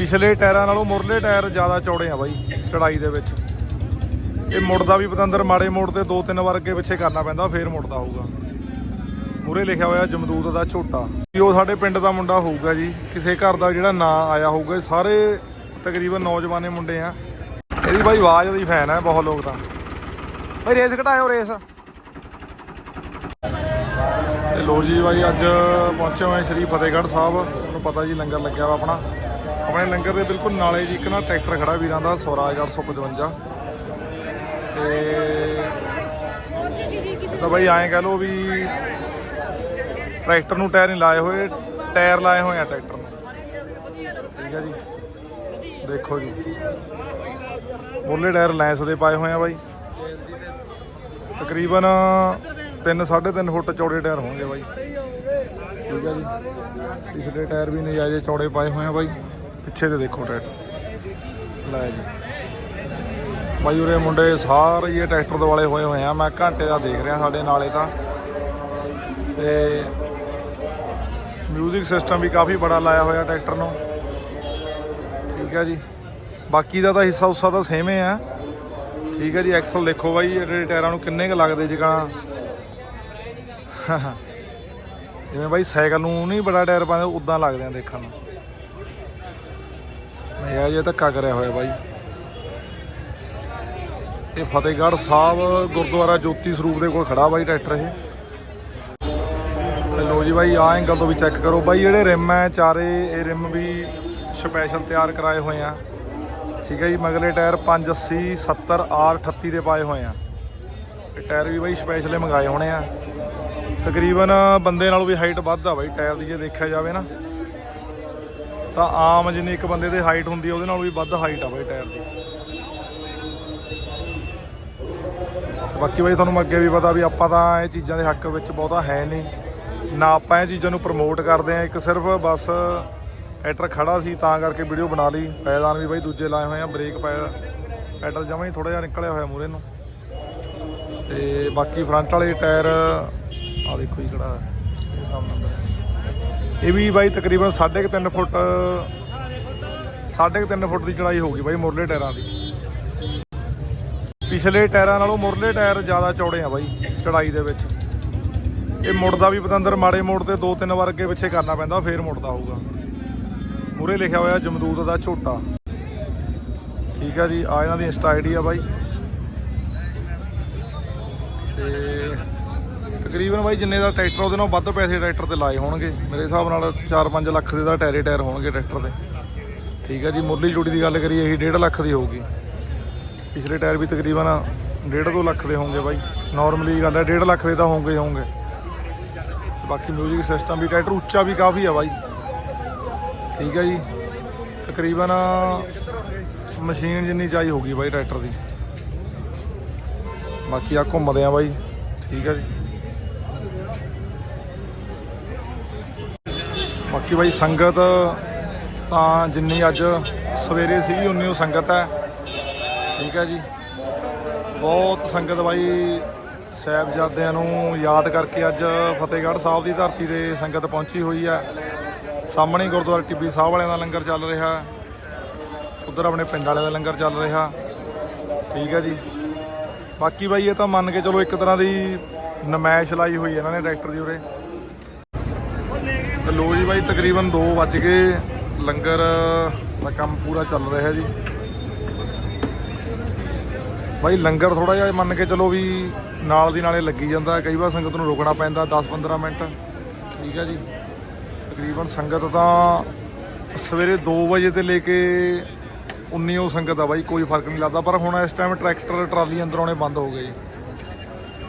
ਪਿਛਲੇ ਟਾਇਰਾਂ ਨਾਲੋਂ ਮੁਰਲੇ ਟਾਇਰ ਜ਼ਿਆਦਾ ਚੌੜੇ ਆ ਬਾਈ, ਚੜਾਈ ਦੇ ਵਿੱਚ। ਇਹ ਮੁੜਦਾ ਵੀ ਪਤੰਦਰ ਮਾੜੇ ਮੋੜ ਤੇ ਦੋ ਤਿੰਨ ਵਾਰ ਅੱਗੇ ਪਿੱਛੇ ਕਰਨਾ ਪੈਂਦਾ, ਫੇਰ ਮੁੜਦਾ ਹੋਊਗਾ। ਮੂਰੇ ਲਿਖਿਆ ਹੋਇਆ ਜਮਦੂਤ ਦਾ ਝੋਟਾ। ਵੀ ਉਹ ਸਾਡੇ ਪਿੰਡ ਦਾ ਮੁੰਡਾ ਹੋਊਗਾ ਜੀ, ਕਿਸੇ ਘਰ ਦਾ ਜਿਹੜਾ ਨਾਂ ਆਇਆ ਹੋਊਗਾ ਸਾਰੇ ਤਕਰੀਬਨ ਨੌਜਵਾਨੇ ਮੁੰਡੇ ਆ। ਇਹਦੀ ਬਾਈ ਆਵਾਜ਼ ਦੀ ਫੈਨ ਹੈ ਬਹੁਤ ਲੋਕ ਤਾਂ। ਬਾਈ, ਰੇਸ ਘਟਾਇਓ, ਰੇਸ। ਤੇ ਲੋ ਜੀ ਬਾਈ, ਅੱਜ ਪਹੁੰਚੇ ਹੋਏ ਸ੍ਰੀ ਫਤਿਹਗੜ੍ਹ ਸਾਹਿਬ। ਤੁਹਾਨੂੰ ਪਤਾ ਜੀ ਲੰਗਰ ਲੱਗਿਆ ਵਾ ਆਪਣਾ। ਆਪਣੇ ਲੰਗਰ ਦੇ ਬਿਲਕੁਲ ਨਾਲੇ ਜੀ, ਇੱਕ ਨਾ ਟਰੈਕਟਰ ਖੜਾ ਵੀਰਾਂ ਦਾ ਸਵਰਾਜ 855 ਤੇ ਤਾਂ ਬਾਈ ਐਂ ਕਹ ਲੋ ਵੀ ਟਰੈਕਟਰ ਨੂੰ ਟਾਇਰ ਨਹੀਂ ਲਾਏ ਹੋਏ, ਟਾਇਰ ਲਾਏ ਹੋਏ ਆ ਟਰੈਕਟਰ ਨੂੰ। ਠੀਕ ਹੈ ਜੀ। ਦੇਖੋ ਜੀ। ਮੁੱਲੇ ਟਾਇਰ ਲੈਂਸ ਦੇ ਪਾਏ ਹੋਏ ਆ ਬਾਈ। ਤਕਰੀਬਨ 3 3.5 ਫੁੱਟ ਚੌੜੇ ਟਾਇਰ ਹੋਣਗੇ ਬਾਈ। ਠੀਕ ਹੈ ਜੀ। ਪਿਛਲੇ ਟਾਇਰ ਵੀ ਨਜਾਇਜ਼ ਚੌੜੇ ਪਾਏ ਹੋਏ ਆ ਬਾਈ। ਪਿੱਛੇ ਦੇ ਦੇਖੋ ਟਰੈਕਟਰ। ਲੈ ਜੀ। ਬਾਈ ਉਰੇ ਮੁੰਡੇ ਸਾਰੇ ਹੀ ਇਹ ਟਰੈਕਟਰ ਦੇ ਵਾਲੇ ਹੋਏ ਹੋਏ ਆ। ਮੈਂ ਘੰਟੇ ਦਾ ਦੇਖ ਰਿਹਾ ਸਾਡੇ ਨਾਲੇ ਤਾਂ। ਤੇ ਮਿਊਜ਼ਿਕ ਸਿਸਟਮ ਵੀ ਕਾਫੀ ਬੜਾ ਲਾਇਆ ਹੋਇਆ ਟਰੈਕਟਰ ਨੂੰ। ਠੀਕ ਹੈ ਜੀ। ਬਾਕੀ ਦਾ ਤਾਂ ਹਿੱਸਾ ਉਸਾ ਤਾਂ ਸੇਮ ਹੀ ਆ। ਠੀਕ ਹੈ ਜੀ ਐਕਸਲ ਦੇਖੋ ਬਾਈ, ਇਹਦੇ ਟਾਇਰਾਂ ਨੂੰ ਕਿੰਨੇ ਕੁ ਲੱਗਦੇ ਜਿਕਾ ਜਿਵੇਂ ਬਾਈ ਸਾਈਕਲ ਨੂੰ ਨਹੀਂ ਬੜਾ ਟਾਇਰ ਪਾਉਂਦੇ, ਉਦਾਂ ਲੱਗਦੇ ਆ ਦੇਖਣ ਨੂੰ। ਇਹ ਜੇ ਧੱਕਾ ਕਰਿਆ ਹੋਇਆ ਬਾਈ। ਇਹ ਫਤਿਹਗੜ੍ਹ ਸਾਹਿਬ ਗੁਰਦੁਆਰਾ ਜੋਤੀ ਸਰੂਪ ਦੇ ਕੋਲ ਖੜਾ ਬਾਈ ਟਰੈਕਟਰ ਇਹ। ਤੇ ਲੋ ਜੀ ਬਾਈ ਆ ਐਂਗਲ ਤੋਂ ਵੀ ਚੈੱਕ ਕਰੋ। ਬਾਈ, ਜਿਹੜੇ ਰਿਮ ਹੈ, ਚਾਰੇ, ਇਹ ਰਿਮ ਵੀ ਸਪੈਸ਼ਲ ਤਿਆਰ ਕਰਾਏ ਹੋਏ ਆ। ਠੀਕ ਹੈ ਜੀ ਮਗਲੇ ਟਾਇਰ 580 70 R38 ਦੇ ਪਾਏ ਹੋਏ ਆ। ਇਹ ਟਾਇਰ ਵੀ ਬਾਈ ਸਪੈਸ਼ਲੇ ਮੰਗਾਏ ਹੋਣੇ ਆ। ਤਕਰੀਬਨ ਬੰਦੇ ਨਾਲੋਂ ਵੀ ਹਾਈਟ ਵੱਧ ਆ ਬਾਈ, ਟਾਇਰ ਦੀ ਜੇ ਦੇਖਿਆ ਜਾਵੇ ਨਾ। ਤਾਂ ਆਮ ਜਿੰਨੀ ਇੱਕ ਬੰਦੇ ਦੀ ਹਾਈਟ ਹੁੰਦੀ ਆ, ਉਹਦੇ ਨਾਲੋਂ ਵੀ ਵੱਧ ਹਾਈਟ ਆ ਬਾਈ ਟਾਇਰ ਦੀ। ਬਾਕੀ ਬਾਈ ਤੁਹਾਨੂੰ ਅੱਗੇ ਵੀ ਪਤਾ ਵੀ ਆਪਾਂ ਤਾਂ ਇਹ ਚੀਜ਼ਾਂ ਦੇ ਹੱਕ ਵਿੱਚ ਬਹੁਤਾ ਹੈ ਨਹੀਂ। ਨਾ ਆਪਾਂ ਇਹ ਚੀਜ਼ਾਂ ਨੂੰ ਪ੍ਰਮੋਟ ਕਰਦੇ ਆ ਇੱਕ ਸਿਰਫ ਬਸ ਐਟਰ ਖੜਾ ਸੀ, ਤਾਂ ਕਰਕੇ ਵੀਡੀਓ ਬਣਾ ਲਈ। ਪੈਦਾਨ ਵੀ ਬਾਈ ਦੂਜੇ ਲਾਏ ਹੋਏ ਆ ਬ੍ਰੇਕ ਪੈ ਪੈਡਲ ਜਮਾਂ ਹੀ ਥੋੜਾ ਜਿਹਾ ਨਿਕਲਿਆ ਹੋਇਆ ਮੂਰੇ ਨੂੰ। ਤੇ ਬਾਕੀ ਫਰੰਟ ਵਾਲੇ ਟਾਇਰ ਆ ਦੇਖੋ ਜੀ ਕਿਹੜਾ ਇਹ ਸਾਹਮਣੇ ਅੰਦਰ ਇਹ ਵੀ ਬਾਈ ਤਕਰੀਬਨ 3.5 ਫੁੱਟ 3.5 ਫੁੱਟ ਦੀ ਚੜਾਈ ਹੋਊਗੀ ਬਾਈ ਮੁਰਲੇ ਟਾਇਰਾਂ ਦੀ। ਪਿਛਲੇ ਟਾਇਰਾਂ ਨਾਲੋਂ ਮੁਰਲੇ ਟਾਇਰ ਜ਼ਿਆਦਾ ਚੌੜੇ ਆ ਬਾਈ ਚੜਾਈ ਦੇ ਵਿੱਚ। ਇਹ ਮੁੜਦਾ ਵੀ ਪਤੰਦਰ ਮਾੜੇ ਮੋੜ ਤੇ ਦੋ ਤਿੰਨ ਵਾਰ ਅੱਗੇ ਪਿੱਛੇ ਕਰਨਾ ਪੈਂਦਾ, ਫੇਰ ਮੁੜਦਾ ਹੋਊਗਾ। ਮੂਰੇ ਲਿਖਿਆ ਹੋਇਆ ਜਮਦੂਤ ਦਾ ਝੋਟਾ। ਠੀਕ ਆ ਜੀ, ਆ ਇਹਨਾਂ ਦੀ ਇੰਸਟਾ ਆਈਡੀ ਆ ਬਾਈ। ਤੇ ਤਕਰੀਬਨ ਬਾਈ ਜਿੰਨੇ ਦਾ ਟਰੈਕਟਰ ਉਹਦੇ ਨਾਲੋਂ ਵੱਧ ਪੈਸੇ ਟਰੈਕਟਰ ਤੇ ਲਾਏ ਹੋਣਗੇ। ਮੇਰੇ ਹਿਸਾਬ ਨਾਲ 4-5 ਲੱਖ ਦੇ ਦਾ ਟਾਇਰੇ ਟਾਇਰ ਹੋਣਗੇ ਟਰੈਕਟਰ ਦੇ। ਠੀਕ ਹੈ ਜੀ, ਮੁੱਢਲੀ ਜੋੜੀ ਦੀ ਗੱਲ ਕਰੀਏ, ਇਹੀ 1.5 ਲੱਖ ਦੀ ਹੋਊਗੀ। ਪਿਛਲੇ ਟਾਇਰ ਵੀ ਤਕਰੀਬਨ 1.5 2 ਲੱਖ ਦੇ ਹੋਣਗੇ ਬਾਈ। ਨਾਰਮਲੀ ਗੱਲ ਹੈ 1.5 ਲੱਖ ਦੇ ਤਾਂ ਹੋਣਗੇ ਹੀ ਹੋਣਗੇ। ਬਾਕੀ ਮਿਊਜ਼ਿਕ ਸਿਸਟਮ ਵੀ, ਟਰੈਕਟਰ ਉੱਚਾ ਵੀ ਕਾਫੀ ਆ ਬਾਈ। ਠੀਕ ਹੈ ਜੀ, ਤਕਰੀਬਨ ਮਸ਼ੀਨ ਜਿੰਨੀ ਚਾਈ ਹੋਗੀ ਬਾਈ ਟਰੈਕਟਰ ਦੀ। ਬਾਕੀ ਆ ਘੁੰਮਦੇ ਆ ਬਾਈ। ਠੀਕ ਹੈ ਜੀ। ਬਾਕੀ ਬਾਈ ਸੰਗਤ, ਤਾਂ ਜਿੰਨੀ ਅੱਜ ਸਵੇਰੇ ਸੀਗੀ, ਉਨੀ ਉਹ ਸੰਗਤ ਹੈ। ਠੀਕ ਹੈ ਜੀ। ਬਹੁਤ ਸੰਗਤ ਬਾਈ ਸਾਹਿਬਜ਼ਾਦਿਆਂ ਨੂੰ ਯਾਦ ਕਰਕੇ ਅੱਜ ਫਤਿਹਗੜ੍ਹ ਸਾਹਿਬ ਦੀ ਧਰਤੀ ਤੇ ਸੰਗਤ ਪਹੁੰਚੀ ਹੋਈ ਹੈ। ਸਾਹਮਣੇ ਗੁਰਦੁਆਰਾ ਟਿੱਬੀ ਸਾਹਿਬ ਵਾਲਿਆਂ ਦਾ ਲੰਗਰ ਚੱਲ ਰਿਹਾ। ਉਧਰ ਆਪਣੇ ਪਿੰਡ ਵਾਲਿਆਂ ਦਾ ਲੰਗਰ ਚੱਲ ਰਿਹਾ। ਠੀਕ ਹੈ ਜੀ। ਬਾਕੀ ਬਾਈ ਇਹ ਤਾਂ ਮੰਨ ਕੇ ਚਲੋ ਇੱਕ ਤਰ੍ਹਾਂ ਦੀ ਨਮਾਇਸ਼ ਲਾਈ ਹੋਈ ਇਹਨਾਂ ਨੇ ਟਰੈਕਟਰ ਦੀ ਉਰੇ। ਤੇ ਲੋ ਜੀ ਬਾਈ, ਤਕਰੀਬਨ 2 ਵੱਜ ਗਏ। ਲੰਗਰ ਦਾ ਕੰਮ ਪੂਰਾ ਚੱਲ ਰਿਹਾ ਜੀ। ਬਾਈ, ਲੰਗਰ ਥੋੜਾ ਜਿਹਾ ਮੰਨ ਕੇ ਚਲੋ ਵੀ ਨਾਲ ਦੀ ਨਾਲੇ ਲੱਗੀ ਜਾਂਦਾ। ਕਈ ਵਾਰ ਸੰਗਤ ਨੂੰ ਰੁਕਣਾ ਪੈਂਦਾ 10-15 ਮਿੰਟ। ਠੀਕ ਹੈ ਜੀ। ਤਕਰੀਬਨ ਸੰਗਤ ਤਾਂ ਸਵੇਰੇ 2 ਵਜੇ ਤੇ ਲੈ ਕੇ 19 ਉਹ ਸੰਗਤ ਆ ਬਾਈ, ਕੋਈ ਫ਼ਰਕ ਨਹੀਂ ਲੱਗਦਾ। ਪਰ ਹੁਣ ਇਸ ਟਾਈਮ ਟਰੈਕਟਰ, ਟਰਾਲੀ ਅੰਦਰ ਆਉਣੇ ਬੰਦ ਹੋ ਗਏ ਜੀ।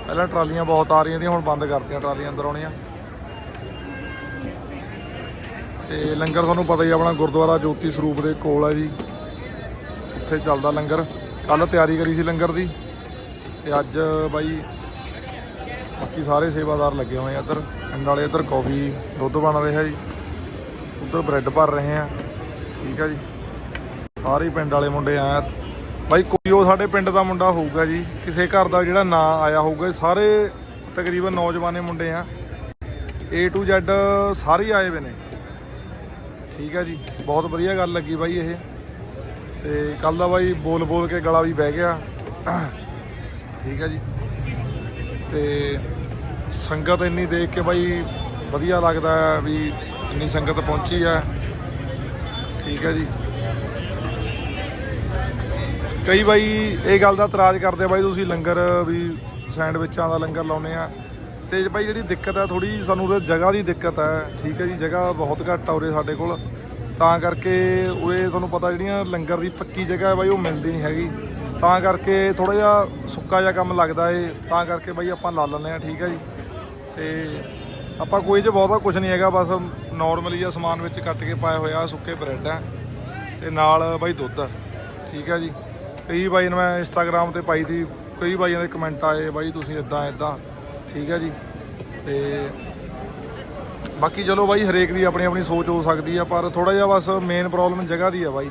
ਪਹਿਲਾਂ ਟਰਾਲੀਆਂ ਬਹੁਤ ਆ ਰਹੀਆਂ ਸੀ, ਹੁਣ ਬੰਦ ਕਰਤੀਆਂ ਟਰਾਲੀਆਂ ਅੰਦਰ ਆਉਣੀਆਂ। ਤੇ ਲੰਗਰ ਤੁਹਾਨੂੰ ਪਤਾ ਹੀ ਆਪਣਾ ਗੁਰਦੁਆਰਾ ਜੋਤੀ ਸਰੂਪ ਦੇ ਕੋਲ ਹੈ ਜੀ। ਉੱਥੇ ਚੱਲਦਾ ਲੰਗਰ। ਕੱਲ ਤਿਆਰੀ ਕਰੀ ਸੀ ਲੰਗਰ ਦੀ। ਤੇ ਅੱਜ ਬਾਈ ਬਾਕੀ ਸਾਰੇ ਸੇਵਾਦਾਰ ਲੱਗੇ ਹੋਏ ਆ ਇੱਧਰ। ਪਿੰਡ ਵਾਲੇ ਇੱਧਰ ਕੌਫੀ, ਦੁੱਧ ਬਣ ਰਿਹਾ ਜੀ। ਉੱਧਰ ਬ੍ਰੈਡ ਭਰ ਰਹੇ ਆ। ਠੀਕ ਆ ਜੀ। ਸਾਰੇ ਪਿੰਡ ਵਾਲੇ ਮੁੰਡੇ ਆਇਆ ਬਾਈ ਕੋਈ ਉਹ ਸਾਡੇ ਪਿੰਡ ਦਾ ਮੁੰਡਾ ਹੋਊਗਾ ਜੀ। ਕਿਸੇ ਘਰ ਦਾ ਜਿਹੜਾ ਨਾਂ ਆਇਆ ਹੋਊਗਾ ਸਾਰੇ ਤਕਰੀਬਨ ਨੌਜਵਾਨੇ ਮੁੰਡੇ ਆ। A to Z ਸਾਰੇ ਆਏ ਵੇ ਨੇ। ਠੀਕ ਹੈ ਜੀ, ਬਹੁਤ ਵਧੀਆ ਗੱਲ ਲੱਗੀ ਬਾਈ ਇਹ। ਤੇ ਕੱਲ ਦਾ ਬਾਈ ਬੋਲ ਬੋਲ ਕੇ ਗਲਾ ਵੀ ਬਹਿ ਗਿਆ। ਠੀਕ ਹੈ ਜੀ। ਤੇ ਸੰਗਤ ਇੰਨੀ ਦੇਖ ਕੇ ਬਾਈ ਵਧੀਆ ਲੱਗਦਾ ਵੀ ਇੰਨੀ ਸੰਗਤ ਪਹੁੰਚੀ ਹੈ ਠੀਕ ਹੈ ਜੀ। ਕਈ ਬਾਈ ਇਹ ਗੱਲ ਦਾ ਇਤਰਾਜ਼ ਕਰਦੇ ਬਾਈ ਤੁਸੀਂ ਲੰਗਰ ਵੀ ਸੈਂਡਵਿਚਾਂ ਦਾ ਲੰਗਰ ਲਾਉਨੇ ਆ। ਤੇ ਬਾਈ ਜਿਹੜੀ ਦਿੱਕਤ ਹੈ ਥੋੜੀ ਸਾਨੂੰ ਉਰੇ ਜਗ੍ਹਾ ਦੀ ਦਿੱਕਤ ਹੈ ਠੀਕ ਹੈ ਜੀ, ਜਗ੍ਹਾ ਬਹੁਤ ਘੱਟ ਆ ਉਰੇ ਸਾਡੇ ਕੋਲ। ਤਾਂ ਕਰਕੇ ਉਰੇ ਤੁਹਾਨੂੰ ਪਤਾ ਜਿਹੜੀਆਂ ਲੰਗਰ ਦੀ ਪੱਕੀ ਜਗ੍ਹਾ ਹੈ ਬਾਈ ਉਹ ਮਿਲਦੀ ਨਹੀਂ ਹੈਗੀ। ਤਾਂ ਕਰਕੇ ਥੋੜਾ ਜਿਹਾ ਸੁੱਕਾ ਜਿਹਾ ਕੰਮ ਲੱਗਦਾ ਏ। ਤਾਂ ਕਰਕੇ ਬਾਈ ਆਪਾਂ ਲਾ ਲੈਂਦੇ ਆ, ਠੀਕ ਹੈ ਜੀ। ਤੇ ਆਪਾਂ ਕੋਈ ਚ ਬਹੁਤਾ ਕੁਝ ਨਹੀਂ ਹੈਗਾ, ਬਸ ਨਾਰਮਲੀ ਜਿਹਾ ਸਮਾਨ ਵਿੱਚ ਕੱਟ ਕੇ ਪਾਇਆ ਹੋਇਆ, ਸੁੱਕੇ ਬ੍ਰੈਡ ਆ। ਤੇ ਨਾਲ ਬਾਈ ਦੁੱਧ ਆ, ਠੀਕ ਹੈ ਜੀ। ਕਈ ਬਾਈ ਨੇ ਮੈਂ ਇੰਸਟਾਗ੍ਰam ਤੇ ਪਾਈ ਸੀ ਕਈ ਬਾਈਆਂ ਦੇ ਕਮੈਂਟ ਆਏ, ਬਾਈ ਤੁਸੀਂ ਇਦਾਂ ਇਦਾਂ ਠੀਕ ਹੈ ਜੀ। ਤੇ ਬਾਕੀ ਚਲੋ ਬਾਈ, ਹਰੇਕ ਦੀ ਆਪਣੀ ਆਪਣੀ ਸੋਚ ਹੋ ਸਕਦੀ ਆ, ਪਰ ਥੋੜਾ ਜਿਹਾ ਬਸ ਮੇਨ ਪ੍ਰੋਬਲਮ ਜਗ੍ਹਾ ਦੀ ਆ ਬਾਈ।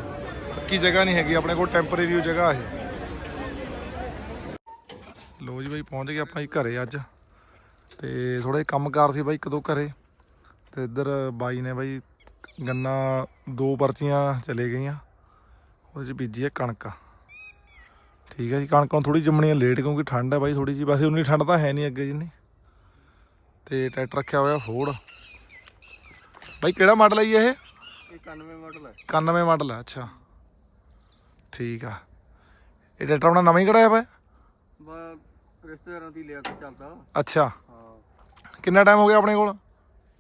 ਪੱਕੀ ਜਗ੍ਹਾ ਨਹੀਂ ਹੈਗੀ, ਆਪਣੇ ਕੋਲ ਟੈਂਪਰੇਰੀ ਜਗ੍ਹਾ ਹੈ ਲੋ ਜੀ ਬਾਈ, ਪਹੁੰਚ ਗਏ ਆਪਾਂ ਜੀ ਘਰੇ ਅੱਜ। ਤੇ ਥੋੜਾ ਜਿਹਾ ਕੰਮਕਾਰ ਸੀ ਬਾਈ ਇੱਕ ਦੋ ਘਰੇ। ਤੇ ਇੱਧਰ ਬਾਈ ਨੇ ਬਾਈ ਗੰਨਾ ਦੋ ਪਰਚੀਆਂ ਚਲੇ ਗਈਆਂ। ਉਹਦੇ ਚ ਬੀਜੀ ਹੈ ਕਣਕ। ਠੀਕ ਹੈ ਜੀ ਕਣਕ ਨੂੰ ਥੋੜੀ ਜੰਮਣੀ ਲੇਟ ਕਿਉਂਕਿ ਠੰਡ ਹੈ ਬਾਈ ਥੋੜੀ ਜੀ ਵੈਸੇ ਉਨੀ ਠੰਡ ਤਾਂ ਹੈ ਨਹੀਂ ਅੱਗੇ ਜਿੰਨੀ। ਤੇ ਟਰੈਕਟਰ ਰੱਖਿਆ ਹੋਇਆ ਫੋਰਡ ਬਾਈ ਕਿਹੜਾ ਮਾਡਲ ਹੈ ਜੀ ਇਹ? ਇਹ 91 ਮਾਡਲ ਹੈ। 91 ਮਾਡਲ ਹੈ ਅੱਛਾ। ਠੀਕ ਆ। ਇਹ ਟਰੈਕਟਰ ਆਪਣਾ ਨਵਾਂ ਹੀ ਕਢਾਇਆ ਵਾ ਬਾ ਰਿਸ਼ਤੇਦਾਰਾਂ ਦੀ ਲਿਆ ਕੇ ਚੱਲਦਾ। ਅੱਛਾ। ਹਾਂ। ਕਿੰਨਾ ਟਾਈਮ ਹੋ ਗਿਆ ਆਪਣੇ ਕੋਲ?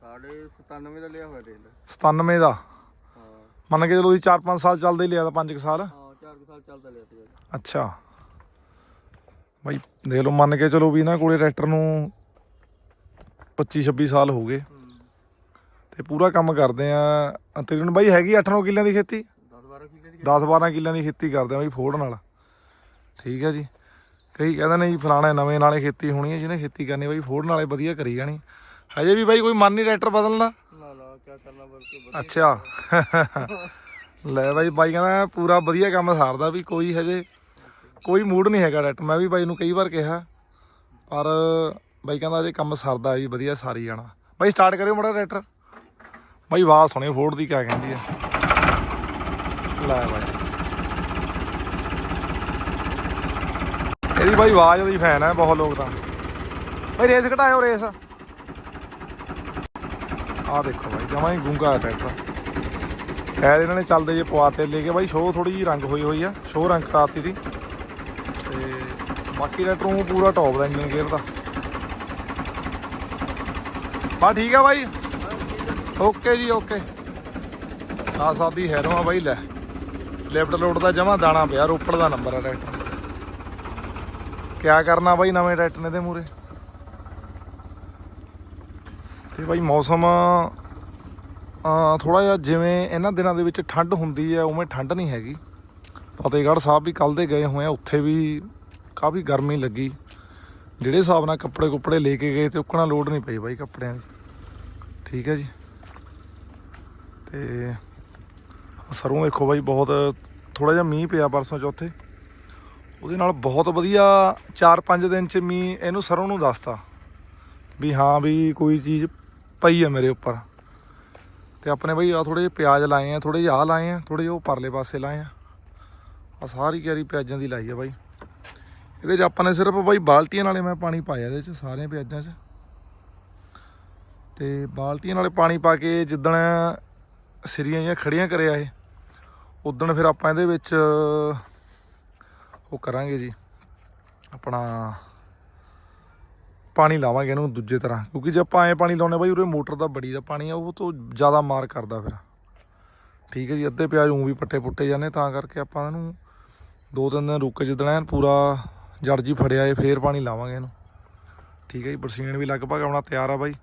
ਸਾਡੇ 97 ਦਾ ਲਿਆ ਹੋਇਆ ਦੇਖ ਲੈ। 97 ਦਾ? ਹਾਂ। ਮੰਨ ਕੇ ਚਲੋ ਜੀ 4-5 ਸਾਲ ਚੱਲਦਾ ਹੀ ਲਿਆ ਤਾਂ 5 ਸਾਲ। ਹਾਂ 4 ਸਾਲ ਚੱਲਦਾ ਲਿਆ ਤੇ। ਅੱਛਾ। ਬਾਈ ਦੇਖ ਲਓ ਮੰਨ ਕੇ ਚਲੋ ਵੀ ਇਹਨਾਂ ਕੋਲੇ ਟਰੈਕਟਰ ਨੂੰ 25 26 ਸਾਲ ਹੋ ਗਏ। ਤੇ ਪੂਰਾ ਕੰਮ ਕਰਦੇ ਆ। ਤਕਰੀਬਨ ਬਾਈ ਹੈਗੀ 8-9 ਕਿੱਲਿਆਂ ਦੀ ਖੇਤੀ? 10 12 ਕਿੱਲੇ ਦੀ 10-12 ਕਿੱਲਿਆਂ ਦੀ ਖੇਤੀ ਕਰਦੇ ਆ ਬਾਈ ਫੋੜ ਨਾਲ ਠੀਕ ਹੈ ਜੀ। ਕਈ ਕਹਿੰਦੇ ਨੇ ਜੀ ਫਲਾਣੇ ਨਵੇਂ ਨਾਲੇ ਖੇਤੀ ਹੋਣੀ ਹੈ ਜਿਹਨੇ ਖੇਤੀ ਕਰਨੀ ਬਾਈ ਫੋੜ ਨਾਲੇ ਵਧੀਆ ਕਰੀ ਜਾਣੀ। ਹਜੇ ਵੀ ਬਾਈ ਕੋਈ ਮਨ ਨਹੀਂ ਟਰੈਕਟਰ ਬਦਲਣ? ਲਾ ਲਾ ਕੀ ਕਰਨਾ ਬਲਕਿ ਅੱਛਾ। ਲੈ ਬਾਈ ਬਾਈ ਕਹਿੰਦਾ ਪੂਰਾ ਵਧੀਆ ਕੰਮ ਸਾਰਦਾ ਵੀ ਕੋਈ ਹਜੇ ਕੋਈ ਮੂਡ ਨਹੀਂ ਹੈਗਾ ਡਾਕਟਰ ਮੈਂ ਵੀ ਬਾਈ ਨੂੰ ਕਈ ਵਾਰ ਕਿਹਾ, ਪਰ ਬਾਈ ਕਹਿੰਦਾ ਜੇ ਕੰਮ ਸਰਦਾ ਵੀ ਵਧੀਆ ਸਾਰੀ ਜਾਣਾ। ਬਾਈ ਸਟਾਰਟ ਕਰਿਓ ਮੜਾ ਟਰੈਕਟਰ ਬਾਈ ਆਵਾਜ਼ ਸੁਣਿਓ ਫੋਰਡ ਦੀ ਕਿਆ ਕਹਿੰਦੀ ਹੈ। ਲੈ ਬਾਈ। ਇਹਦੀ ਬਾਈ ਆਵਾਜ਼ ਦੀ ਫੈਨ ਹੈ, ਬਹੁਤ ਲੋਕ ਤਾਂ। ਬਾਈ ਰੇਸ ਘਟਾਇਓ, ਰੇਸ। ਆਹ ਦੇਖੋ ਬਾਈ, ਜਮਾਂ ਹੀ ਗੁੰਗਾ ਹੈ ਟਰੈਕਟਰ ਟਾਇਰ ਇਹਨਾਂ ਨੇ ਚੱਲਦੇ ਜੇ ਪਵਾਤੇ ਲੈ ਕੇ। ਬਾਈ ਸ਼ੋਅ ਥੋੜੀ ਜੀ ਰੰਗ ਹੋਈ ਹੋਈ ਆ ਸ਼ੋਅ ਰੰਗ ਕਰਾਤੀ ਦੀ ਬਾਕੀ ਟਰੈਕਟਰ ਨੂੰ ਪੂਰਾ ਟੌਪ ਦਾ ਇੰਜਨ ਗੇਅਰ ਦਾ। ਬਾ ਠੀਕ ਆ ਬਾਈ? ਓਕੇ ਜੀ ਓਕੇ ਸਾਥ ਸਾਥ ਦੀ ਹੈਰੋ ਆ ਬਾਈ, ਲੈ। ਲੈਫਟ ਲੋਡ ਦਾ ਜਮਾ ਦਾਣਾ ਪਿਆ, ਰੋਪੜ ਦਾ ਨੰਬਰ ਆ ਟਰੈਕਟਰ ਕਿਆ ਕਰਨਾ ਬਾਈ ਨਵੇਂ ਟਰੈਕਟਰ ਨੇ ਦੇ ਮੂਰੇ ਤੇ ਬਾਈ ਮੌਸਮ ਥੋੜਾ ਜਿਹਾ ਜਿਵੇਂ ਇਹਨਾਂ ਦਿਨਾਂ ਦੇ ਵਿੱਚ ਠੰਡ ਹੁੰਦੀ ਹੈ ਉਵੇਂ ਠੰਡ ਨਹੀਂ ਹੈਗੀ। ਫਤਿਹਗੜ੍ਹ ਸਾਹਿਬ ਵੀ ਕੱਲ ਦੇ ਗਏ ਹੋਏ ਆ, ਉੱਥੇ ਵੀ ਕਾਫੀ ਗਰਮੀ ਲੱਗੀ। ਜਿਹੜੇ ਹਿਸਾਬ ਨਾਲ ਕੱਪੜੇ ਕੁੱਪੜੇ ਲੈ ਕੇ ਗਏ ਤੇ ਉਕਣਾ ਲੋਡ ਨਹੀਂ ਪਈ ਬਾਈ ਕੱਪੜਿਆਂ ਦੀ। ਠੀਕ ਹੈ ਜੀ। ਤੇ ਸਰੋਂ ਦੇਖੋ ਬਾਈ ਬਹੁਤ ਥੋੜਾ ਜਿਹਾ ਮੀਂਹ ਪਿਆ ਪਰਸੋਂ ਚੌਥੇ। ਉਹਦੇ ਨਾਲ ਬਹੁਤ ਵਧੀਆ 4-5 ਦਿਨ ਚ ਮੀਂਹ ਇਹਨੂੰ ਸਰੋਂ ਨੂੰ ਦੱਸਤਾ ਵੀ ਹਾਂ ਵੀ ਕੋਈ ਚੀਜ਼ ਪਈ ਹੈ ਮੇਰੇ ਉੱਪਰ। ਤੇ ਆਪਣੇ ਬਈ ਆ ਥੋੜੇ ਜਿਹੇ ਪਿਆਜ਼ ਲਾਏ ਆ ਥੋੜੇ ਜਿਹੇ ਆ ਲਾਏ ਆ ਥੋੜੇ ਜਿਹੇ ਉਹ ਪਰਲੇ ਪਾਸੇ ਲਾਏ ਆ। ਆ ਸਾਰੀ ਕਿਆਰੀ ਪਿਆਜ਼ਾਂ ਦੀ ਲਾਈ ਆ ਬਾਈ। ਇਹਦੇ 'ਚ ਆਪਾਂ ਨੇ ਸਿਰਫ ਬਾਈ ਬਾਲਟੀਆਂ ਨਾਲੇ ਮੈਂ ਪਾਣੀ ਪਾਇਆ ਇਹਦੇ 'ਚ ਸਾਰੇ ਪਿਆਜ਼ਾਂ 'ਚ। ਤੇ ਬਾਲਟੀਆਂ ਨਾਲੇ ਪਾਣੀ ਪਾ ਕੇ ਜਿੱਦਣ ਸਿਰੀਆਂ ਜਿਹੀਆਂ ਖੜੀਆਂ ਕਰਿਆ ਇਹ, ਉਦਣ ਫਿਰ ਆਪਾਂ ਇਹਦੇ ਵਿੱਚ ਉਹ ਕਰਾਂਗੇ ਜੀ, ਆਪਣਾ ਪਾਣੀ ਲਾਵਾਂਗੇ ਇਹਨੂੰ ਦੂਜੇ ਤਰ੍ਹਾਂ, ਕਿਉਂਕਿ ਜੇ ਆਪਾਂ ਐ ਪਾਣੀ ਲਾਉਨੇ ਬਾਈ ਉਰੇ ਮੋਟਰ ਦਾ ਬੜੀ ਦਾ ਪਾਣੀ ਆ, ਉਹ ਤੋਂ ਜ਼ਿਆਦਾ ਮਾਰ ਕਰਦਾ ਫਿਰ। ਠੀਕ ਹੈ ਜੀ, ਅੱਧੇ ਪਿਆਜ਼ ਉਂ ਵੀ ਪੱਟੇ ਪੁੱਟੇ ਜਾਂਦੇ, ਤਾਂ ਕਰਕੇ ਆਪਾਂ ਇਹਨੂੰ ਦੋ ਤਿੰਨ ਦਿਨ ਰੁੱਕ ਕੇ ਜਿੱਦਣ ਐਨ ਪੂਰਾ ਜੜ ਜੀ ਫੜਿਆ ਏ ਫੇਰ ਪਾਣੀ ਲਾਵਾਂਗੇ ਇਹਨੂੰ। ਠੀਕ ਹੈ ਜੀ, ਬਰਸੀਨ ਵੀ ਲਗਭਗ ਆਉਣਾ ਤਿਆਰ ਆ ਬਾਈ।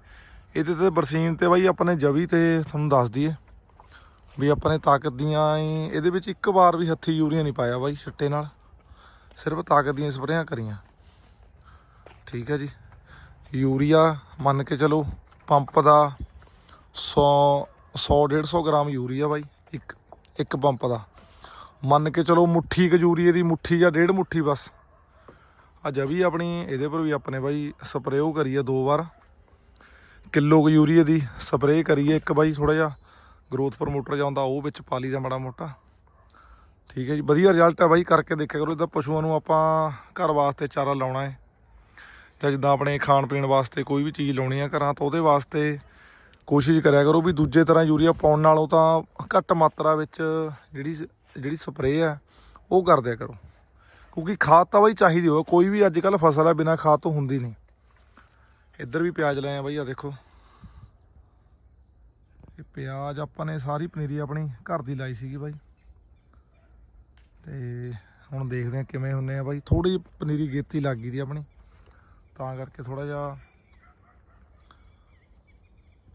ਇਹਦੇ ਤੇ ਬਰਸੀਨ ਤੇ ਬਾਈ ਆਪਣੇ ਜਵੀ ਤੇ ਤੁਹਾਨੂੰ ਦੱਸ ਦਈਏ ਵੀ ਆਪਾਂ ਨੇ ਤਾਕਤ ਦੀਆਂ ਹੀ, ਇਹਦੇ ਵਿੱਚ ਇੱਕ ਵਾਰ ਵੀ ਹੱਥੀ ਯੂਰੀਆ ਨਹੀਂ ਪਾਇਆ ਬਾਈ ਛੱਟੇ ਨਾਲ। ਸਿਰਫ ਤਾਕਤ ਦੀਆਂ ਸਪਰੇਆਂ ਕਰੀਆਂ। ਠੀਕ ਹੈ ਜੀ, ਯੂਰੀਆ ਮੰਨ ਕੇ ਚਲੋ ਪੰਪ ਦਾ 100 100 150 ਗ੍ਰਾਮ ਯੂਰੀਆ ਬਾਈ, ਇੱਕ ਇੱਕ ਪੰਪ ਦਾ। ਮੰਨ ਕੇ ਚਲੋ ਮੁੱਠੀ ਕੁ ਯੂਰੀਏ ਦੀ ਮੁੱਠੀ ਜਾਂ ਡੇਢ ਮੁੱਠੀ ਬਸ। ਅੱਜ ਵੀ ਆਪਣੀ, ਇਹਦੇ ਪਰ ਵੀ ਆਪਣੇ ਬਾਈ ਸਪਰੇਅ ਕਰੀ ਆ ਦੋ ਵਾਰ। ਕਿਲੋ ਕੁ ਯੂਰੀਏ ਦੀ ਸਪਰੇਅ ਕਰੀਏ ਇੱਕ ਬਾਈ ਥੋੜਾ ਜਿਹਾ ਗਰੋਥ ਪ੍ਰਮੋਟਰ ਜਾਂਦਾ ਉਹ ਵਿੱਚ ਪਾ ਲਈਦਾ ਮਾੜਾ ਮੋਟਾ। ਠੀਕ ਹੈ ਜੀ, ਵਧੀਆ ਰਿਜ਼ਲਟ ਹੈ ਬਾਈ, ਕਰਕੇ ਦੇਖਿਆ ਕਰੋ ਇਦਾਂ ਪਸ਼ੂਆਂ ਨੂੰ ਆਪਾਂ ਘਰ ਵਾਸਤੇ ਚਾਰਾ ਲਾਉਣਾ ਹੈ। ਜਾਂ ਜਿੱਦਾਂ ਆਪਣੇ ਖਾਣ ਪੀਣ ਵਾਸਤੇ ਕੋਈ ਵੀ ਚੀਜ਼ ਲਾਉਣੀ ਆ ਘਰਾਂ ਤਾਂ, ਉਹਦੇ ਵਾਸਤੇ ਕੋਸ਼ਿਸ਼ ਕਰਿਆ ਕਰੋ ਵੀ ਦੂਜੇ ਤਰ੍ਹਾਂ ਯੂਰੀਆ ਪਾਉਣ ਨਾਲੋਂ ਤਾਂ ਘੱਟ ਮਾਤਰਾ ਵਿੱਚ ਜਿਹੜੀ ਜਿਹੜੀ ਸਪਰੇਅ ਆ ਉਹ ਕਰ ਦਿਆ ਕਰੋ। ਕਿਉਂਕਿ ਖਾਦ ਤਾਂ ਬਾਈ ਚਾਹੀਦੀ ਹੋਵੇ, ਕੋਈ ਵੀ ਅੱਜ ਕੱਲ ਫਸਲ ਆ, ਬਿਨਾ ਖਾਦ ਤੋਂ ਹੁੰਦੀ ਨਹੀਂ। ਇੱਧਰ ਵੀ ਪਿਆਜ਼ ਲਏ ਆ ਬਾਈ ਆ ਦੇਖੋ। ਇਹ ਪਿਆਜ਼ ਆਪਾਂ ਨੇ ਸਾਰੀ ਪਨੀਰੀ ਆਪਣੀ ਘਰ ਦੀ ਲਾਈ ਸੀਗੀ ਬਾਈ। ਤੇ ਹੁਣ ਦੇਖਦੇ ਆ ਕਿਵੇਂ ਹੁੰਨੇ ਆ ਬਾਈ। ਥੋੜੀ ਜਿਹੀ ਪਨੀਰੀ ਗੇਤੀ ਲੱਗ ਗਈ ਦੀ ਆਪਣੀ। ਤਾਂ ਕਰਕੇ ਥੋੜਾ ਜਿਹਾ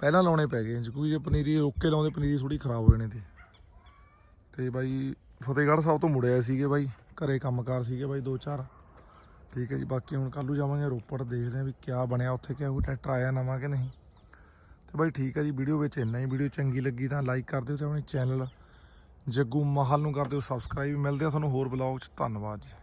ਪਹਿਲਾਂ ਲਾਉਣੇ ਪੈ ਗਏ ਕਿਉਂਕਿ ਜੇ ਪਨੀਰੀ ਰੋਕ ਕੇ ਲਾਉਂਦੇ, ਪਨੀਰੀ ਥੋੜੀ ਖਰਾਬ ਹੋ ਜਾਣੀ ਸੀ। ਤੇ ਬਾਈ ਫਤਿਹਗੜ੍ਹ ਸਾਹਿਬ ਤੋਂ ਮੁੜਿਆ ਸੀਗੇ ਬਾਈ। ਘਰੇ ਕੰਮਕਾਰ ਸੀਗੇ ਬਾਈ ਦੋ ਚਾਰ। ਠੀਕ ਹੈ ਜੀ, ਬਾਕੀ ਹੁਣ ਕੱਲ੍ਹ ਨੂੰ ਜਾਵਾਂਗੇ ਰੋਪੜ, ਦੇਖਦੇ ਹਾਂ ਵੀ ਕਿਆ ਬਣਿਆ, ਉੱਥੇ ਕਿਆ ਕੋਈ ਟਰੈਕਟਰ ਆਇਆ ਨਵਾਂ ਕਿ ਨਹੀਂ। ਤੇ ਬਾਈ ਠੀਕ ਹੈ ਜੀ, ਵੀਡੀਓ ਵਿੱਚ ਇੰਨਾ ਹੀ, ਵੀਡੀਓ ਚੰਗੀ ਲੱਗੀ ਤਾਂ ਲਾਈਕ ਕਰ ਦਿਓ ਤੇ ਆਪਣੇ ਚੈਨਲ ਜੱਗੂ ਮਾਹਲ ਨੂੰ ਕਰ ਦਿਓ ਸਬਸਕ੍ਰਾਈਬ ਮਿਲਦੇ ਆ ਤੁਹਾਨੂੰ ਹੋਰ ਬਲੌਗ 'ਚ। ਧੰਨਵਾਦ ਜੀ।